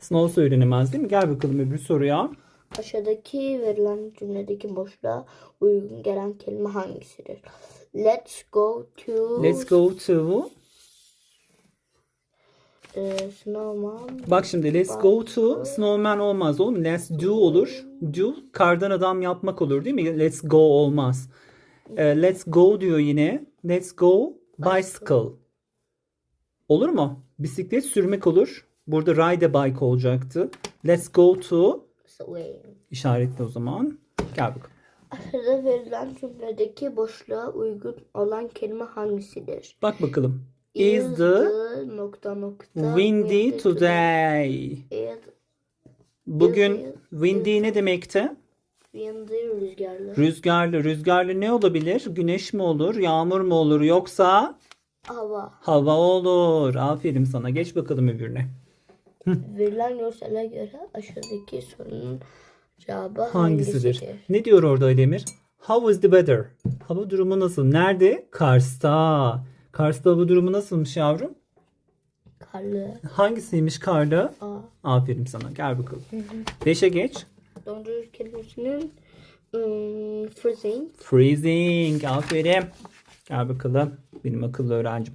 Snow söylenemez değil mi? Gel bakalım öbür soruya. Aşağıdaki verilen cümledeki boşluğa uygun gelen kelime hangisidir? Let's go to Let's go to. e, snowman. Bak şimdi let's go to snowman olmaz oğlum. Let's do olur. Do kardan adam yapmak olur değil mi? Let's go olmaz. Ee, let's go diyor yine. Let's go bicycle. Olur mu? Bisiklet sürmek olur. Burada ride a bike olacaktı. Let's go to işaretli o zaman. Gel bakalım. Aşağıda verilen cümledeki boşluğa uygun olan kelime hangisidir? Bak bakalım. Is the nokta nokta windy today? Is Bugün windy ne demekti? windy rüzgarlı. Rüzgarlı. Rüzgarlı ne olabilir? Güneş mi olur? Yağmur mu olur? Yoksa Hava. hava olur. Aferin sana. Geç bakalım öbürüne. Verilen görsele göre aşağıdaki sorunun cevabı Hangisidir? hangisidir? Ne diyor orada Ali Emir? How is the weather? Hava durumu nasıl? Nerede? Kars'ta. Kars'ta hava durumu nasılmış yavrum? Karlı. Hangisiymiş karlı? A. Aferin sana. Gel bakalım. Beşe geç. Dondurucu kelimesinin ım, freezing. Freezing. Aferin. Gel bakalım. Benim akıllı öğrencim.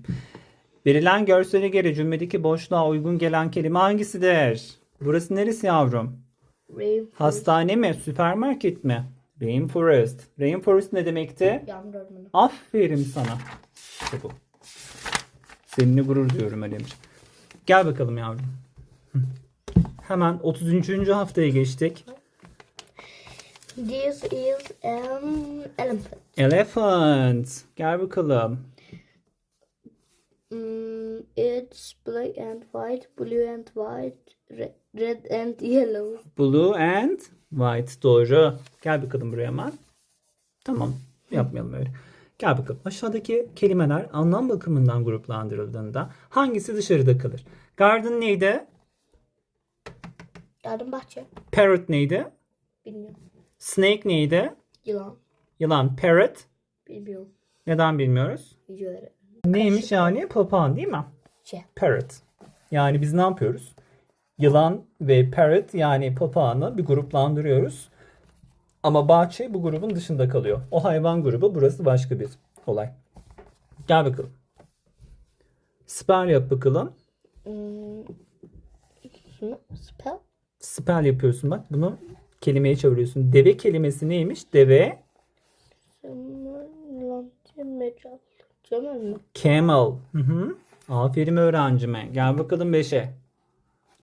Verilen görsele göre cümledeki boşluğa uygun gelen kelime hangisidir? Burası neresi yavrum? Rain. Hastane mi? Süpermarket mi? Rainforest. Rainforest ne demekti? Yağmur ormanı. Aferin sana. İşte bu. Seninle gurur duyuyorum Alemciğim. Gel bakalım yavrum. Hemen 33. haftaya geçtik. This is an elephant. Elephant. Gel bakalım. İt's black and white, blue and white, red, and yellow. Blue and white. Doğru. Gel bakalım buraya hemen. Tamam. Yapmayalım öyle. Gel bakalım. Aşağıdaki kelimeler anlam bakımından gruplandırıldığında hangisi dışarıda kalır? Garden neydi? Yardım bahçe. Parrot neydi? Bilmiyorum. Snake neydi? Yılan. Yılan. Parrot. Bilmiyorum. Neden bilmiyoruz? Öğretmen. Neymiş yani? Papağan değil mi? Şey. Parrot. Yani biz ne yapıyoruz? Yılan ve parrot yani papağanı bir gruplandırıyoruz. Ama bahçe bu grubun dışında kalıyor. O hayvan grubu burası başka bir olay. Gel bakalım. Spell yap bakalım. Hmm, spell. Spell yapıyorsun bak. Bunu kelimeye çeviriyorsun. Deve kelimesi neymiş? Deve. Mi? Camel. Hı hı. Aferin öğrencime. Gel bakalım 5'e.